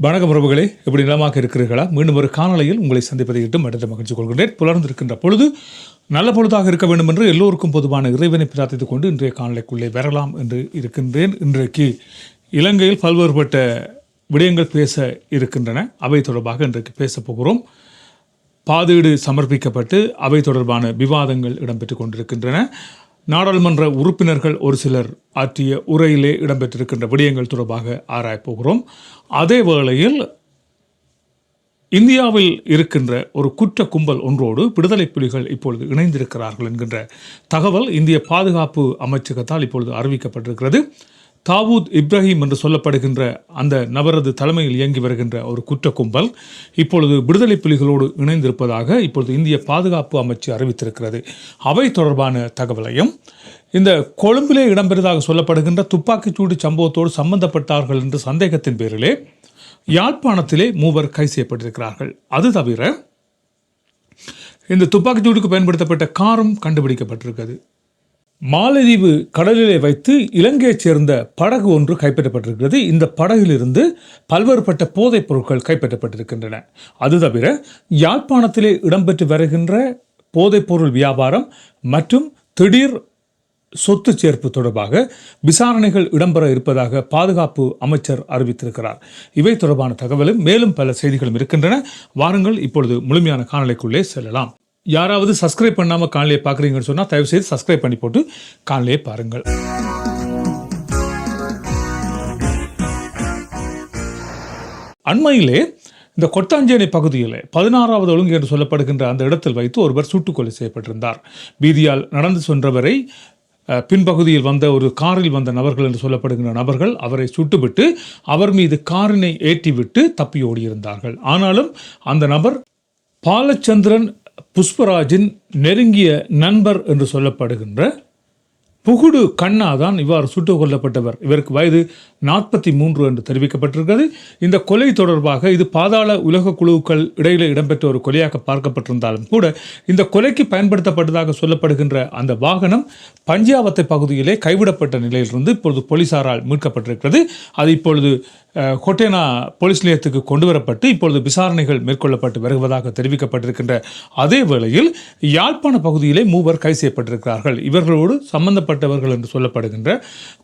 வணக்கம் உறவுகளே எப்படி நிலமாக இருக்கிறீர்களா? மீண்டும் ஒரு காணொளியில் உங்களை சந்திப்பதை இட்டும் அடுத்த மகிழ்ச்சி கொள்கின்றேன். புலர்ந்திருக்கின்ற பொழுது நல்ல பொழுதாக இருக்க வேண்டும் என்று எல்லோருக்கும் பொதுவான இறைவனை பிரார்த்தித்துக் கொண்டு இன்றைய காணொளிக்குள்ளே வரலாம் என்று இருக்கின்றேன். இன்றைக்கு இலங்கையில் பல்வேறுபட்ட விடயங்கள் பேச இருக்கின்றன. அவை தொடர்பாக இன்றைக்கு பேசப் போகிறோம். பாதீடு சமர்ப்பிக்கப்பட்டு அவை தொடர்பான விவாதங்கள் இடம்பெற்றுக் கொண்டிருக்கின்றன. நாடாளுமன்ற உறுப்பினர்கள் ஒரு சிலர் ஆற்றிய உரையிலே இடம்பெற்றிருக்கின்ற விடயங்கள் தொடர்பாக ஆராயப்போகிறோம் அதே வேளையில் இந்தியாவில் இருக்கின்ற ஒரு குற்ற கும்பல் ஒன்றோடு விடுதலை புலிகள் இப்பொழுது இணைந்திருக்கிறார்கள் என்கின்ற தகவல் இந்திய பாதுகாப்பு அமைச்சகத்தால் இப்பொழுது அறிவிக்கப்பட்டிருக்கிறது. தாவூத் இப்ராஹிம் என்று சொல்லப்படுகின்ற அந்த நபரது தலைமையில் இயங்கி வருகின்ற ஒரு குற்ற கும்பல் இப்பொழுது விடுதலை புலிகளோடு இணைந்திருப்பதாக இப்பொழுது இந்திய பாதுகாப்பு அமைச்சு அறிவித்திருக்கிறது. அவை தொடர்பான தகவலையும் இந்த கொழும்பிலே இடம்பெறுவதாக சொல்லப்படுகின்ற துப்பாக்கிச்சூடு சம்பவத்தோடு சம்பந்தப்பட்டார்கள் என்ற சந்தேகத்தின் பேரிலே யாழ்ப்பாணத்திலே மூவர் கைது செய்யப்பட்டிருக்கிறார்கள். அது தவிர இந்த துப்பாக்கிச்சூடுக்கு பயன்படுத்தப்பட்ட காரும் கண்டுபிடிக்கப்பட்டிருக்கிறது. மாலதீவு கடலிலே வைத்து இலங்கையைச் சேர்ந்த படகு ஒன்று கைப்பற்றப்பட்டிருக்கிறது. இந்த படகிலிருந்து பல்வேறுபட்ட போதைப் பொருட்கள் கைப்பற்றப்பட்டிருக்கின்றன. அது தவிர யாழ்ப்பாணத்திலே இடம்பெற்று வருகின்ற போதைப்பொருள் வியாபாரம் மற்றும் திடீர் சொத்து சேர்ப்பு தொடர்பாக விசாரணைகள் இடம்பெற இருப்பதாக பாதுகாப்பு அமைச்சர் அறிவித்திருக்கிறார். இவை தொடர்பான தகவலும் மேலும் பல செய்திகளும் இருக்கின்றன. வாருங்கள் இப்பொழுது முழுமையான காணொலிக்குள்ளே செல்லலாம். யாராவது சப்ஸ்கிரைப் பண்ணாமல் காணொலியை பார்க்குறீங்கன்னு சொன்னால் தயவுசெய்து சப்ஸ்கிரைப் பண்ணி போட்டு காணொலியை பாருங்கள். அண்மையிலே இந்த கொட்டாஞ்சேனை பகுதியில் பதினாறாவது ஒழுங்கு என்று சொல்லப்படுகின்ற அந்த இடத்தில் வைத்து ஒருவர் சுட்டுக்கொலை செய்யப்பட்டிருந்தார். வீதியால் நடந்து சென்றவரை பின்பகுதியில் வந்த ஒரு காரில் வந்த நபர்கள் என்று சொல்லப்படுகின்ற நபர்கள் அவரை சுட்டுவிட்டு அவர் மீது காரினை ஏற்றிவிட்டு தப்பி ஓடியிருந்தார்கள் ஆனாலும் அந்த நபர் பாலச்சந்திரன் புஷ்பராஜின் நெருங்கிய நண்பர் என்று சொல்லப்படுகின்ற புகுடு கண்ணா தான் இவ்வாறு சுட்டுக் கொல்லப்பட்டவர் இவருக்கு வயது நாற்பத்தி மூன்று என்று தெரிவிக்கப்பட்டிருக்கிறது. இந்த கொலை தொடர்பாக இது பாதாள உலக குழுக்கள் இடையிலே இடம்பெற்ற ஒரு கொலையாக பார்க்கப்பட்டிருந்தாலும் கூட இந்த கொலைக்கு பயன்படுத்தப்பட்டதாக சொல்லப்படுகின்ற அந்த வாகனம் பஞ்சாவத்தை பகுதியிலே கைவிடப்பட்ட நிலையிலிருந்து இப்பொழுது போலீசாரால் மீட்கப்பட்டிருக்கிறது. அது இப்பொழுது கொட்டேனா போலீஸ் நிலையத்துக்கு கொண்டு வரப்பட்டு இப்பொழுது விசாரணைகள் மேற்கொள்ளப்பட்டு வருவதாக தெரிவிக்கப்பட்டிருக்கின்ற அதே வேளையில் யாழ்ப்பாண பகுதியிலே மூவர் கைது செய்யப்பட்டிருக்கிறார்கள். இவர்களோடு சம்பந்தப்பட்டவர்கள் என்று சொல்லப்படுகின்ற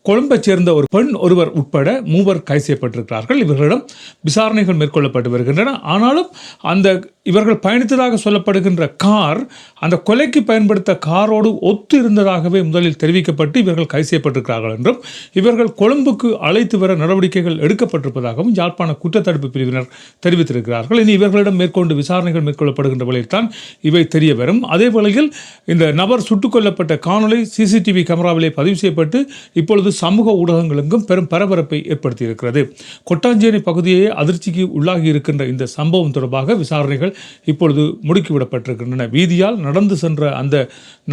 கொழும்பைச் சேர்ந்த ஒரு பெண் ஒருவர் உட்பட மூவர் கைது செய்யப்பட்டிருக்கிறார்கள். இவர்களிடம் விசாரணைகள் மேற்கொள்ளப்பட்டு வருகின்றன. ஆனாலும் அந்த இவர்கள் பயணித்ததாக சொல்லப்படுகின்ற கார் அந்த கொலைக்கு பயன்படுத்த காரோடு ஒத்து இருந்ததாகவே முதலில் தெரிவிக்கப்பட்டு இவர்கள் கைது செய்யப்பட்டிருக்கிறார்கள் என்றும் இவர்கள் கொழும்புக்கு அழைத்து வர நடவடிக்கைகள் எடுக்கப்பட்டிருப்பதாகவும் யாழ்ப்பாண குற்றத்தடுப்பு பிரிவினர் தெரிவித்திருக்கிறார்கள். இனி இவர்களிடம் மேற்கொண்டு விசாரணைகள் மேற்கொள்ளப்படுகின்ற வேளையில்தான் இவை தெரிய வரும். அதே வேளையில் இந்த நபர் சுட்டுக் கொல்லப்பட்ட காணொலி சிசிடிவி கேமராவிலே பதிவு செய்யப்பட்டு இப்பொழுது சமூக ஊடகங்களுக்கும் பெரும் பரபரப்பை ஏற்படுத்தியிருக்கிறது. கொட்டாஞ்சேரி பகுதியே அதிர்ச்சிக்கு உள்ளாகி இருக்கின்ற இந்த சம்பவம் தொடர்பாக விசாரணைகள் இப்பொழுது முடுக்கிவிடப்பட்டிருக்கின்றன. வீதியால் நடந்து சென்ற அந்த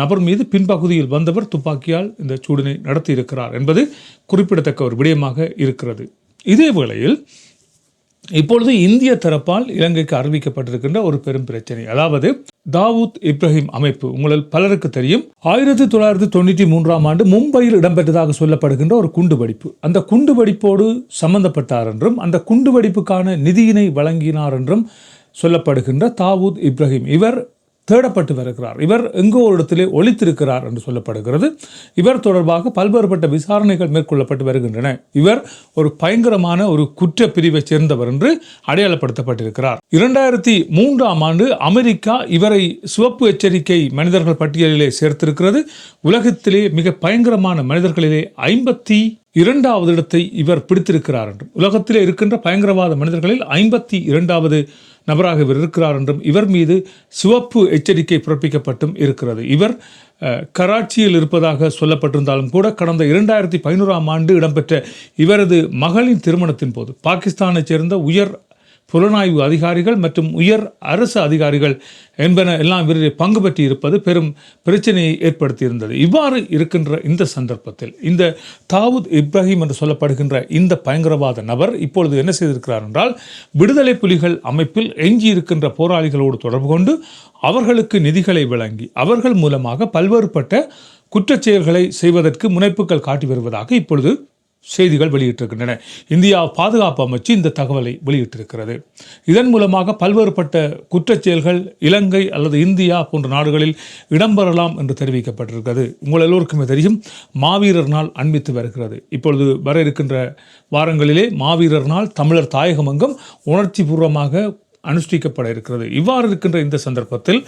நபர் மீது பின்பகுதியில் வந்தவர் துப்பாக்கியால் இந்த சூடினை நடத்தியிருக்கிறார் என்பது குறிப்பிடத்தக்க ஒரு விடயமாக இருக்கிறது. இதே வேளையில் இப்பொழுது இந்திய தரப்பால் இலங்கைக்கு அறிவிக்கப்பட்டிருக்கின்ற ஒரு பெரும் பிரச்சனை. அதாவது தாவூத் இப்ராஹிம் அமைப்பு உங்களில் பலருக்கு தெரியும் ஆயிரத்தி தொள்ளாயிரத்தி தொண்ணூற்றி மூன்றாம் ஆண்டு மும்பையில் இடம்பெற்றதாக சொல்லப்படுகின்ற ஒரு குண்டுவெடிப்பு. அந்த குண்டுவெடிப்போடு சம்பந்தப்பட்டார் என்றும் அந்த குண்டுவெடிப்புக்கான நிதியினை வழங்கினார் என்றும் சொல்லப்படுகின்ற தாவூத் இப்ராஹிம். இவர் தேடப்பட்டு வருகிறார். இவர் எங்கோ ஒரு இடத்திலே ஒழித்திருக்கிறார் என்று சொல்லப்படுகிறது. இவர் தொடர்பாக பல்வேறுபட்ட விசாரணைகள் மேற்கொள்ளப்பட்டு வருகின்றன. இவர் ஒரு பயங்கரமான ஒரு குற்ற பிரிவை சேர்ந்தவர் என்று அடையாளப்படுத்தப்பட்டிருக்கிறார். இரண்டாயிரத்தி மூன்றாம் ஆண்டு அமெரிக்கா இவரை சிவப்பு எச்சரிக்கை மனிதர்கள் பட்டியலிலே சேர்த்திருக்கிறது. உலகத்திலே மிக பயங்கரமான மனிதர்களிலே ஐம்பத்தி இரண்டாவது இடத்தை இவர் பிடித்திருக்கிறார் என்று. உலகத்திலே இருக்கின்ற பயங்கரவாத மனிதர்களில் ஐம்பத்தி இரண்டாவது நபராக இவர் இருக்கிறார் என்றும் இவர் மீது சிவப்பு எச்சரிக்கை பிறப்பிக்கப்பட்டும் இருக்கிறது. இவர் கராச்சியில் இருப்பதாக சொல்லப்பட்டிருந்தாலும் கூட கடந்த இரண்டாயிரத்தி பதினோராம் ஆண்டு இடம்பெற்ற இவரது மகளின் திருமணத்தின் போது பாகிஸ்தானைச் சேர்ந்த உயர் புலனாய்வு அதிகாரிகள் மற்றும் உயர் அரசு அதிகாரிகள் என்பன எல்லாம் இவரில் பங்கு பற்றி இருப்பது பெரும் பிரச்சனையை ஏற்படுத்தியிருந்தது. இவ்வாறு இருக்கின்ற இந்த சந்தர்ப்பத்தில் இந்த தாவூத் இப்ராஹிம் என்று சொல்லப்படுகின்ற இந்த பயங்கரவாத நபர் இப்பொழுது என்ன செய்திருக்கிறார் என்றால் விடுதலை புலிகள் அமைப்பில் எஞ்சியிருக்கின்ற போராளிகளோடு தொடர்பு கொண்டு அவர்களுக்கு நிதிகளை வழங்கி அவர்கள் மூலமாக பல்வேறுபட்ட குற்றச் செயல்களை செய்வதற்கு முனைப்புகள் காட்டி வருவதாக இப்பொழுது செய்திகள் வெளியிட்டிருக்கின்றன. இந்தியா பாதுகாப்பு அமைச்சு இந்த தகவலை வெளியிட்டிருக்கிறது. இதன் மூலமாக பல்வேறுபட்ட குற்றச்செயல்கள் இலங்கை அல்லது இந்தியா போன்ற நாடுகளில் இடம்பெறலாம் என்று தெரிவிக்கப்பட்டிருக்கிறது. உங்கள் எல்லோருக்குமே தெரியும் மாவீரர் நாள் அண்மித்து வருகிறது. இப்பொழுது வர இருக்கின்ற வாரங்களிலே மாவீரர் நாள் தமிழர் தாயகமங்கம் உணர்ச்சி பூர்வமாக அனுஷ்டிக்கப்பட இருக்கிறது. இவ்வாறு இருக்கின்ற இந்த சந்தர்ப்பத்தில்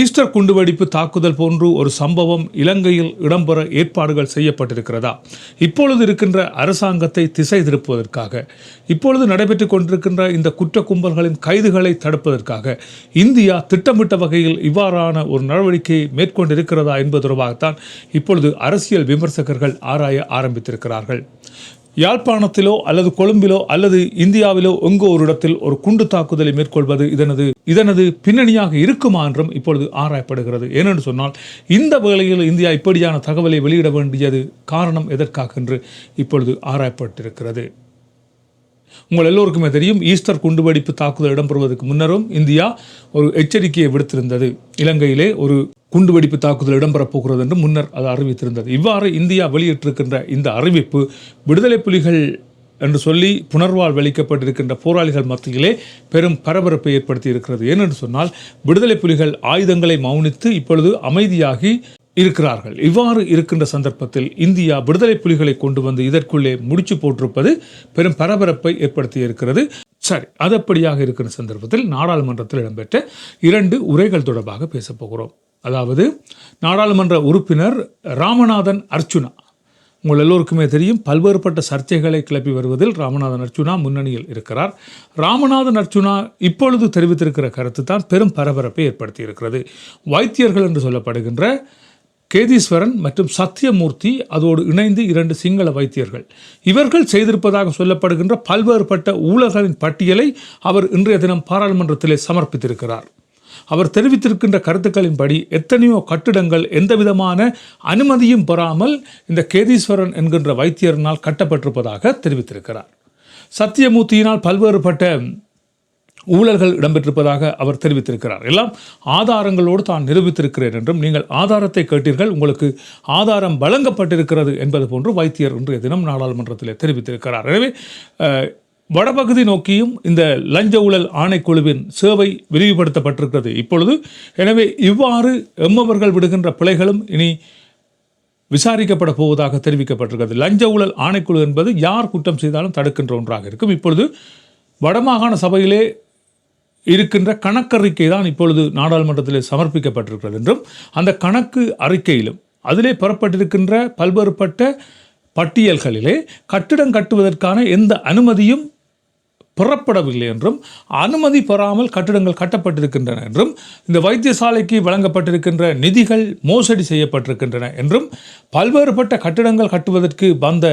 ஈஸ்டர் குண்டுவெடிப்பு தாக்குதல் போன்று ஒரு சம்பவம் இலங்கையில் இடம்பெற ஏற்பாடுகள் செய்யப்பட்டிருக்கிறதா? இப்பொழுது இருக்கின்ற அரசாங்கத்தை திசை திருப்புவதற்காக இப்பொழுது நடைபெற்றுக் கொண்டிருக்கின்ற இந்த குற்ற கும்பல்களின் கைதுகளை தடுப்பதற்காக இந்தியா திட்டமிட்ட வகையில் இவ்வாறான ஒரு நடவடிக்கையை மேற்கொண்டிருக்கிறதா என்பது தொடர்பாகத்தான் இப்பொழுது அரசியல் விமர்சகர்கள் ஆராய ஆரம்பித்திருக்கிறார்கள். யாழ்ப்பாணத்திலோ அல்லது கொழும்பிலோ அல்லது இந்தியாவிலோ எங்கோ ஒரு இடத்தில் ஒரு குண்டு தாக்குதலை மேற்கொள்வது இதனது இதனது பின்னணியாக இருக்குமா என்றும் இப்பொழுது ஆராயப்படுகிறது. ஏனென்று சொன்னால் இந்த வேளையில் இந்தியா இப்படியான தகவலை வெளியிட வேண்டியது காரணம் எதற்காக என்று இப்பொழுது ஆராயப்பட்டிருக்கிறது. உங்கள் எல்லோருக்குமே தெரியும் ஈஸ்டர் குண்டுவெடிப்பு தாக்குதல் இடம்பெறுவதற்கு முன்னரும் இந்தியா ஒரு எச்சரிக்கையை விடுத்திருந்தது. இலங்கையிலே ஒரு குண்டுவெடிப்பு தாக்குதல் இடம்பெறப்போகிறது என்று முன்னர் அது அறிவித்திருந்தது. இவ்வாறு இந்தியா வெளியிட்டிருக்கின்ற இந்த அறிவிப்பு விடுதலை புலிகள் என்று சொல்லி புனர்வாழ் அளிக்கப்பட்டிருக்கின்ற போராளிகள் மத்தியிலே பெரும் பரபரப்பை ஏற்படுத்தி இருக்கிறது ஏனென்று சொன்னால் விடுதலை புலிகள் ஆயுதங்களை மௌனித்து இப்பொழுது அமைதியாகி இருக்கிறார்கள். இவ்வாறு இருக்கின்ற சந்தர்ப்பத்தில் இந்தியா விடுதலை புலிகளை கொண்டு வந்து இதற்குள்ளே முடிச்சு போட்டிருப்பது பெரும் பரபரப்பை ஏற்படுத்தி இருக்கிறது சரி அது அப்படியாக இருக்கிற சந்தர்ப்பத்தில் நாடாளுமன்றத்தில் இடம்பெற்ற இரண்டு உரைகள் தொடர்பாக பேசப்போகிறோம் அதாவது நாடாளுமன்ற உறுப்பினர் ராமநாதன் அர்ச்சுனா உங்கள் எல்லோருக்குமே தெரியும் பல்வேறுபட்ட சர்ச்சைகளை கிளப்பி வருவதில் ராமநாதன் அர்ச்சுனா முன்னணியில் இருக்கிறார். ராமநாதன் அர்ச்சுனா இப்பொழுது தெரிவித்திருக்கிற கருத்து தான் பெரும் பரபரப்பை ஏற்படுத்தி இருக்கிறது. வைத்தியர்கள் என்று சொல்லப்படுகின்ற கேதீஸ்வரன் மற்றும் சத்தியமூர்த்தி அதோடு இணைந்து இரண்டு சிங்கள வைத்தியர்கள். இவர்கள் செய்திருப்பதாக சொல்லப்படுகின்ற பல்வேறுபட்ட ஊழல்களின் பட்டியலை அவர் இன்றைய தினம் பாராளுமன்றத்திலே சமர்ப்பித்திருக்கிறார். அவர் தெரிவித்திருக்கின்ற கருத்துக்களின்படி எத்தனையோ கட்டிடங்கள் எந்த விதமான அனுமதியும் பெறாமல் இந்த கேதீஸ்வரன் என்கின்ற வைத்தியரினால் கட்டப்பட்டிருப்பதாக தெரிவித்திருக்கிறார். சத்தியமூர்த்தியினால் பல்வேறுபட்ட ஊழல்கள் இடம்பெற்றிருப்பதாக அவர் தெரிவித்திருக்கிறார். எல்லாம் ஆதாரங்களோடு தான் நிரூபித்திருக்கிறேன் என்றும் நீங்கள் ஆதாரத்தை கேட்டீர்கள் உங்களுக்கு ஆதாரம் வழங்கப்பட்டிருக்கிறது என்பது போன்று வைத்தியர் இன்றைய தினம் நாடாளுமன்றத்தில் தெரிவித்திருக்கிறார். எனவே வடபகுதி நோக்கியும் இந்த லஞ்ச ஊழல் ஆணைக்குழுவின் சேவை விரிவுபடுத்தப்பட்டிருக்கிறது. இப்பொழுது எனவே இவ்வாறு எம்மவர்கள் விடுகின்ற பிழைகளும் இனி விசாரிக்கப்பட போவதாக தெரிவிக்கப்பட்டிருக்கிறது. லஞ்ச ஊழல் ஆணைக்குழு என்பது யார் குற்றம் செய்தாலும் தடுக்கின்ற ஒன்றாக இருக்கும். இப்பொழுது வடமாகாண சபையிலே இருக்கின்ற கணக்கறிக்கை தான் இப்பொழுது நாடாளுமன்றத்தில் சமர்ப்பிக்கப்பட்டிருக்கிறது என்றும் அந்த கணக்கு அறிக்கையிலும் அதிலே பெறப்பட்டிருக்கின்ற பல்வேறுபட்ட பட்டியல்களிலே கட்டிடம் கட்டுவதற்கான எந்த அனுமதியும் பெறப்படவில்லை என்றும் அனுமதி பெறாமல் கட்டிடங்கள் கட்டப்பட்டிருக்கின்றன என்றும் இந்த வைத்தியசாலைக்கு வழங்கப்பட்டிருக்கின்ற நிதிகள் மோசடி செய்யப்பட்டிருக்கின்றன என்றும் பல்வேறுபட்ட கட்டிடங்கள் கட்டுவதற்கு வந்த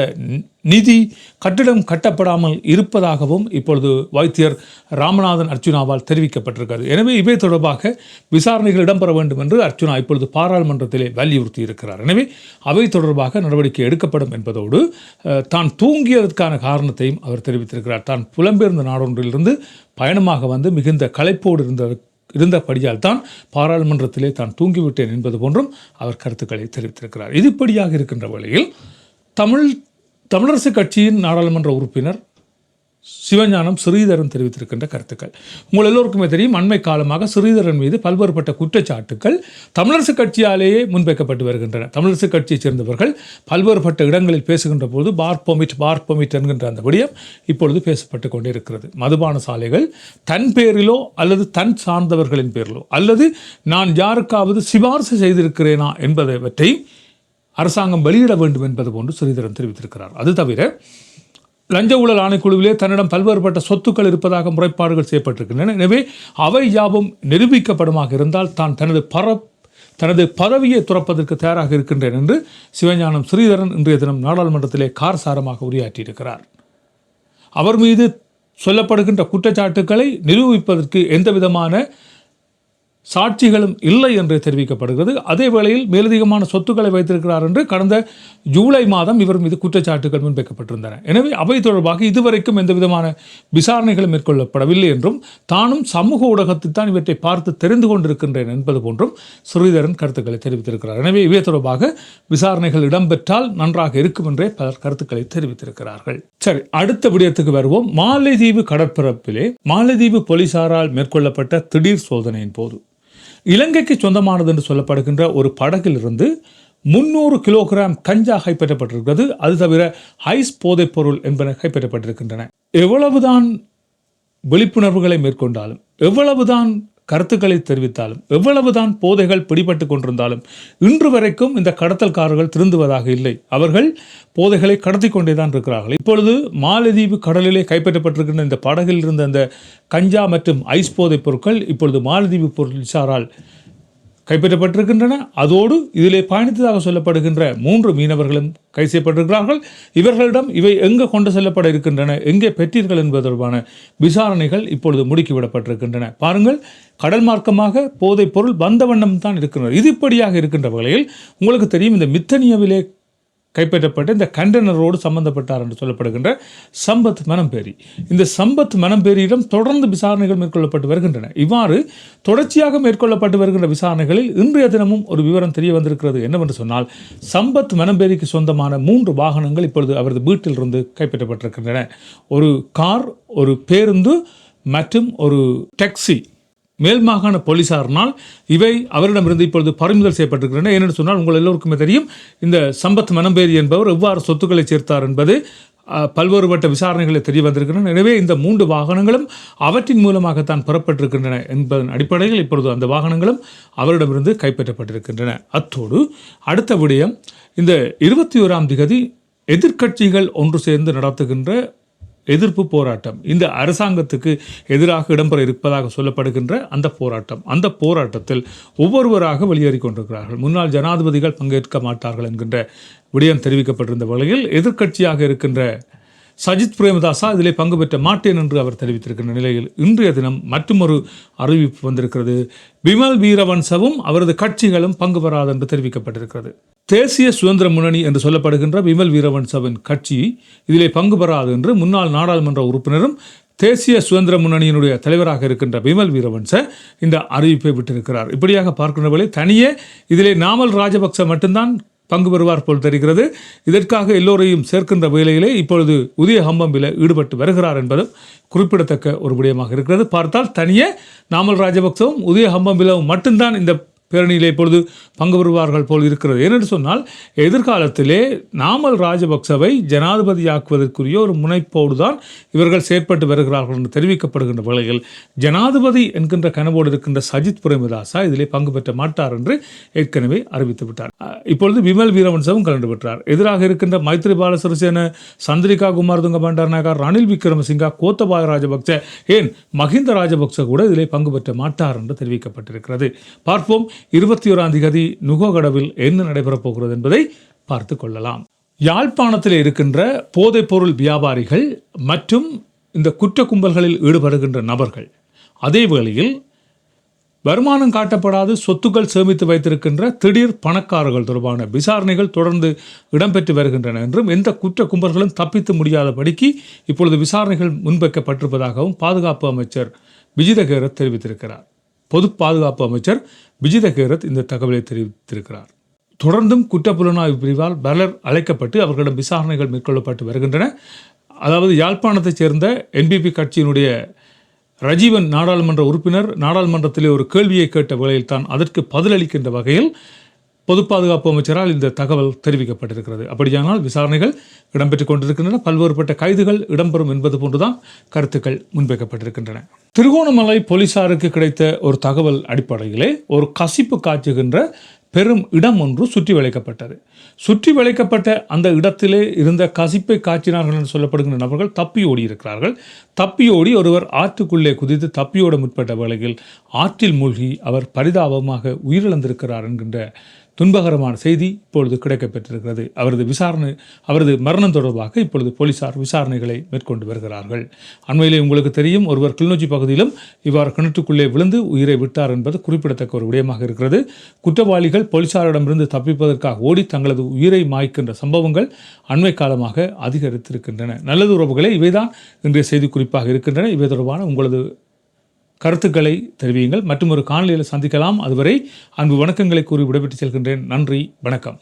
நிதி கட்டிடம் கட்டப்படாமல் இருப்பதாகவும் இப்பொழுது வைத்தியர் ராமநாதன் அர்ச்சுனாவால் தெரிவிக்கப்பட்டிருக்கிறது. எனவே இவை தொடர்பாக விசாரணைகள் இடம்பெற வேண்டும் என்று அர்ச்சுனா இப்பொழுது பாராளுமன்றத்திலே வலியுறுத்தி இருக்கிறார். எனவே அவை தொடர்பாக நடவடிக்கை எடுக்கப்படும் என்பதோடு தான் தூங்கியதற்கான காரணத்தையும் அவர் தெரிவித்திருக்கிறார். தான் புலம்பெயர்ந்த நாடொன்றிலிருந்து பயணமாக வந்து மிகுந்த களைப்போடு இருந்த இருந்தபடியால் தான் பாராளுமன்றத்திலே தான் தூங்கிவிட்டேன் என்பது போன்றும் அவர் கருத்துக்களை தெரிவித்திருக்கிறார். இதுபடியாக இருக்கின்ற வேளையில் தமிழ் தமிழரசு கட்சியின் நாடாளுமன்ற உறுப்பினர் சிவஞானம் ஸ்ரீதரன் தெரிவித்திருக்கின்ற கருத்துக்கள். உங்கள் எல்லோருக்குமே தெரியும் அண்மை காலமாக ஸ்ரீதரன் மீது பல்வேறுபட்ட குற்றச்சாட்டுக்கள் தமிழரசு கட்சியாலேயே முன்வைக்கப்பட்டு வருகின்றன. தமிழரசு கட்சியைச் சேர்ந்தவர்கள் பல்வேறுபட்ட இடங்களில் பேசுகின்ற போது பார் பொமிட் பார் பொமிட் என்கின்ற அந்த விடயம் இப்பொழுது பேசப்பட்டு கொண்டிருக்கிறது. மதுபான சாலைகள் தன் பேரிலோ அல்லது தன் சார்ந்தவர்களின் பேரிலோ அல்லது நான் யாருக்காவது சிபார்சு செய்திருக்கிறேனா என்பதை அரசாங்கம் வெளியிட வேண்டும் என்பது போன்று ஸ்ரீதரன் தெரிவித்திருக்கிறார். அது தவிர லஞ்ச ஊழல் ஆணைக்குழுவிலே தன்னிடம் பல்வேறுபட்ட சொத்துக்கள் இருப்பதாக முறைப்பாடுகள் செய்யப்பட்டிருக்கின்றன. எனவே அவை யாவும் நிரூபிக்கப்படுமாக இருந்தால் தான் தனது பர தனது பதவியை துறப்பதற்கு தயாராக இருக்கின்றேன் என்று சிவஞானம் ஸ்ரீதரன் இன்றைய தினம் நாடாளுமன்றத்திலே காரசாரமாக உரையாற்றியிருக்கிறார். அவர் மீது சொல்லப்படுகின்ற குற்றச்சாட்டுக்களை நிரூபிப்பதற்கு எந்த விதமான சாட்சிகளும் இல்லை என்று தெரிவிக்கப்படுகிறது. அதே வேளையில் மேலதிகமான சொத்துக்களை வைத்திருக்கிறார் என்று கடந்த ஜூலை மாதம் இவர் மீது குற்றச்சாட்டுகள் முன்வைக்கப்பட்டிருந்தன. எனவே அவை தொடர்பாக இதுவரைக்கும் எந்த விதமான விசாரணைகளும் மேற்கொள்ளப்படவில்லை என்றும் தானும் சமூக ஊடகத்தில் தான் இவற்றை பார்த்து தெரிந்து கொண்டிருக்கின்றேன் என்பது போன்றும் ஸ்ரீதரன் கருத்துக்களை தெரிவித்திருக்கிறார். எனவே இவை தொடர்பாக விசாரணைகள் இடம்பெற்றால் நன்றாக இருக்கும் என்றே பலர் கருத்துக்களை தெரிவித்திருக்கிறார்கள். சரி அடுத்த விடயத்துக்கு வருவோம். மாலைதீவு கடற்பரப்பிலே மாலைதீவு போலீசாரால் மேற்கொள்ளப்பட்ட திடீர் சோதனையின் போது. இலங்கைக்கு சொந்தமானது என்று சொல்லப்படுகின்ற ஒரு படகிலிருந்து முன்னூறு கிலோகிராம் கஞ்சா கைப்பற்றப்பட்டிருக்கிறது. அது தவிர ஐஸ் போதைப் பொருள் என்பன கைப்பற்றப்பட்டிருக்கின்றன. எவ்வளவுதான் விழிப்புணர்வுகளை மேற்கொண்டாலும் எவ்வளவுதான் கருத்துக்களை தெரிவித்தாலும் எவ்வளவுதான் போதைகள் பிடிபட்டு கொண்டிருந்தாலும் இன்று வரைக்கும் இந்த கடத்தல்காரர்கள் திருந்துவதாக இல்லை. அவர்கள் போதைகளை கடத்தி கொண்டே தான் இருக்கிறார்கள். இப்பொழுது மாலதீவு கடலிலே கைப்பற்றப்பட்டிருக்கின்ற இந்த படகில் இருந்த அந்த கஞ்சா மற்றும் ஐஸ் போதைப் பொருட்கள் இப்பொழுது மாலதீவு பொருள் சாரால் கைப்பற்றப்பட்டிருக்கின்றன. அதோடு இதிலே பயணித்ததாக சொல்லப்படுகின்ற மூன்று மீனவர்களும் கை செய்யப்பட்டிருக்கிறார்கள். இவர்களிடம் இவை எங்கே கொண்டு செல்லப்பட இருக்கின்றன எங்கே பெற்றீர்கள் என்பது தொடர்பான விசாரணைகள் இப்பொழுது முடுக்கிவிடப்பட்டிருக்கின்றன பாருங்கள் கடல் மார்க்கமாக போதைப் பொருள் வந்த வண்ணம் தான் இருக்கின்றன. இது இப்படியாக இருக்கின்ற வகையில் உங்களுக்கு தெரியும் இந்த மித்தனியவிலே கைப்பற்றப்பட்ட இந்த கண்டனரோடு சம்பந்தப்பட்டார் என்று சொல்லப்படுகின்ற சம்பத் மனம்பேரி இந்த சம்பத் மனம்பேரியிடம் தொடர்ந்து விசாரணைகள் மேற்கொள்ளப்பட்டு வருகின்றன. இவ்வாறு தொடர்ச்சியாக மேற்கொள்ளப்பட்டு வருகின்ற விசாரணைகளில் இன்றைய தினமும் ஒரு விவரம் தெரிய வந்திருக்கிறது என்னவென்று சொன்னால் சம்பத் மனம்பேரிக்கு சொந்தமான மூன்று வாகனங்கள் இப்பொழுது அவரது வீட்டிலிருந்து கைப்பற்றப்பட்டிருக்கின்றன. ஒரு கார் ஒரு பேருந்து மற்றும் ஒரு டாக்ஸி. மேல் மாகாண போலீசாரினால் இவை அவரிடமிருந்து இப்பொழுது பறிமுதல் செய்யப்பட்டிருக்கின்றன. ஏனென்று சொன்னால் உங்கள் எல்லோருக்குமே தெரியும் இந்த சம்பத் மனம்பேரி என்பவர் எவ்வாறு சொத்துக்களை சேர்த்தார் என்பது பல்வேறுபட்ட விசாரணைகளை தெரிய வந்திருக்கின்றன. எனவே இந்த மூன்று வாகனங்களும் அவற்றின் மூலமாகத்தான் பெறப்பட்டிருக்கின்றன என்பதன் அடிப்படையில் இப்பொழுது அந்த வாகனங்களும் அவரிடமிருந்து கைப்பற்றப்பட்டிருக்கின்றன. அத்தோடு அடுத்த விடயம் இந்த இருபத்தி ஓராம் திகதி எதிர்க்கட்சிகள் ஒன்று சேர்ந்து நடத்துகின்ற எதிர்ப்பு போராட்டம். இந்த அரசாங்கத்துக்கு எதிராக இடம்பெற இருப்பதாக சொல்லப்படுகின்ற அந்த போராட்டம். அந்த போராட்டத்தில் ஒவ்வொருவராக வெளியேறி கொண்டிருக்கிறார்கள். முன்னாள் ஜனாதிபதிகள் பங்கேற்க மாட்டார்கள் என்கின்ற விடயம் தெரிவிக்கப்பட்டிருந்த வகையில் எதிர்க்கட்சியாக இருக்கின்ற சஜித் பிரேமதாசா இதிலே பங்கு பெற்ற மாட்டேன் என்று அவர் தெரிவித்திருக்கின்ற நிலையில் இன்றைய தினம் மற்றுமொரு அறிவிப்பு வந்திருக்கிறது. விமல் வீரவன்சவும் அவரது கட்சிகளும் பங்கு பெறாது என்று தெரிவிக்கப்பட்டிருக்கிறது. தேசிய சுதந்திர முன்னணி என்று சொல்லப்படுகின்ற விமல் வீரவன்சவின் கட்சி இதிலே பங்கு பெறாது என்று முன்னாள் நாடாளுமன்ற உறுப்பினரும் தேசிய சுதந்திர முன்னணியினுடைய தலைவராக இருக்கின்ற விமல் வீரவன்ச இந்த அறிவிப்பை விட்டிருக்கிறார். இப்படியாக பார்க்கின்ற தனியே இதிலே நாமல் ராஜபக்ச மட்டும்தான் பங்கு பெறுவார் போல் தெரிகிறது. இதற்காக எல்லோரையும் சேர்க்கின்ற வேலையிலே இப்பொழுது உதய ஹம்பம்பில் ஈடுபட்டு வருகிறார் என்பதும் குறிப்பிடத்தக்க ஒரு விடயமாக இருக்கிறது. பார்த்தால் தனியே நாமல் ராஜபக்சவும் உதய ஹம்பம்பிலவும் மட்டும்தான் இந்த பேரணியில் இப்பொழுது பங்கு பெறுவார்கள் போல் இருக்கிறது. ஏனென்று சொன்னால் எதிர்காலத்திலே நாமல் ராஜபக்சவை ஜனாதிபதியாக்குவதற்குரிய ஒரு முனைப்போடு தான் இவர்கள் செயற்பட்டு வருகிறார்கள் என்று தெரிவிக்கப்படுகின்ற வேளையில் ஜனாதிபதி என்கின்ற கனவோடு இருக்கின்ற சஜித் பிரேமதாசா இதிலே பங்கு பெற்ற மாட்டார் என்று ஏற்கனவே அறிவித்து விட்டார். இப்பொழுது விமல் வீரவன்சவும் கலந்து பெற்றார். எதிராக இருக்கின்ற மைத்ரிபால சிறிசேன சந்திரிகா குமார் துங்க பண்டாரநாயகா ரணில் விக்ரமசிங்கா கோத்தபாய ராஜபக்ச ஏன் மஹிந்த ராஜபக்ச கூட இதிலே பங்கு பெற்ற மாட்டார் என்று தெரிவிக்கப்பட்டிருக்கிறது. பார்ப்போம் இருபத்தி ஓராம் தேதி நுகோகடவில் என்ன நடைபெறப் போகிறது என்பதை பார்த்து கொள்ளலாம். யாழ்ப்பாணத்தில் இருக்கின்ற போதைப்பொருள் வியாபாரிகள் மற்றும் இந்த குற்ற கும்பல்களில் ஈடுபடுகின்ற நபர்கள் அதே வேளையில் வருமானம் காட்டப்படாது சொத்துக்கள் சேமித்து வைத்திருக்கின்ற திடீர் பணக்காரர்கள் தொடர்பான விசாரணைகள் தொடர்ந்து இடம்பெற்று வருகின்றன என்றும் எந்த குற்ற கும்பல்களும் தப்பித்து முடியாதபடிக்கு இப்பொழுது விசாரணைகள் முன்வைக்கப்பட்டிருப்பதாகவும் பாதுகாப்பு அமைச்சர் விஜிதகேரத் தெரிவித்திருக்கிறார். பொது பாதுகாப்பு அமைச்சர் விஜித கேரத் இந்த தகவலை தெரிவித்திருக்கிறார். தொடர்ந்தும் குற்றப்புலனாய்வு பிரிவால் பலர் அழைக்கப்பட்டு அவர்களிடம் விசாரணைகள் மேற்கொள்ளப்பட்டு வருகின்றன. அதாவது யாழ்ப்பாணத்தைச் சேர்ந்த என்பிபி கட்சியினுடைய ரஜீவன் நாடாளுமன்ற உறுப்பினர் நாடாளுமன்றத்திலே ஒரு கேள்வியை கேட்ட வேளையில் தான் அதற்கு பதிலளிக்கின்ற வகையில் பொது பாதுகாப்பு அமைச்சரால் இந்த தகவல் தெரிவிக்கப்பட்டிருக்கிறது. அப்படியானால் விசாரணைகள் இடம்பெற்றுக் கொண்டிருக்கின்றன. பல்வேறுபட்ட கைதுகள் இடம்பெறும் என்பது போன்றுதான் கருத்துக்கள் முன்வைக்கப்பட்டிருக்கின்றன. திருகோணமலை போலீசாருக்கு கிடைத்த ஒரு தகவல் அடிப்படையிலே ஒரு கசிப்பு காய்ச்சுகின்ற பெரும் இடம் ஒன்று சுற்றி வளைக்கப்பட்டது. சுற்றி வளைக்கப்பட்ட அந்த இடத்திலே இருந்த கசிப்பை காய்ச்சினார்கள் என்று சொல்லப்படுகின்ற நபர்கள் தப்பி ஓடி இருக்கிறார்கள். தப்பி ஓடி ஒருவர் ஆற்றுக்குள்ளே குதித்து தப்பியோட முற்பட்ட வேளையில் ஆற்றில் மூழ்கி அவர் பரிதாபமாக உயிரிழந்திருக்கிறார் என்கின்ற துன்பகரமான செய்தி இப்பொழுது கிடைக்கப்பெற்றிருக்கிறது. அவரது விசாரணை அவரது மரணம் தொடர்பாக இப்பொழுது போலீசார் விசாரணைகளை மேற்கொண்டு வருகிறார்கள். அண்மையிலே உங்களுக்கு தெரியும் ஒருவர் கிளிநொச்சி பகுதியிலும் இவ்வாறு கிணற்றுக்குள்ளே விழுந்து உயிரை விட்டார் என்பது குறிப்பிடத்தக்க ஒரு விடயமாக இருக்கிறது. குற்றவாளிகள் போலீசாரிடமிருந்து தப்பிப்பதற்காக ஓடி தங்களது உயிரை மாய்க்கின்ற சம்பவங்கள் அண்மை காலமாக அதிகரித்திருக்கின்றன. நல்லது உறவுகளே இவைதான் இன்றைய செய்தி குறிப்பாக இருக்கின்றன. இவை தொடர்பான உங்களது கருத்துக்களை தெரிவியுங்கள். மற்றும் ஒரு காணொலியில் சந்திக்கலாம். அதுவரை அன்பு வணக்கங்களை கூறி விடைபெற்று செல்கின்றேன். நன்றி. வணக்கம்.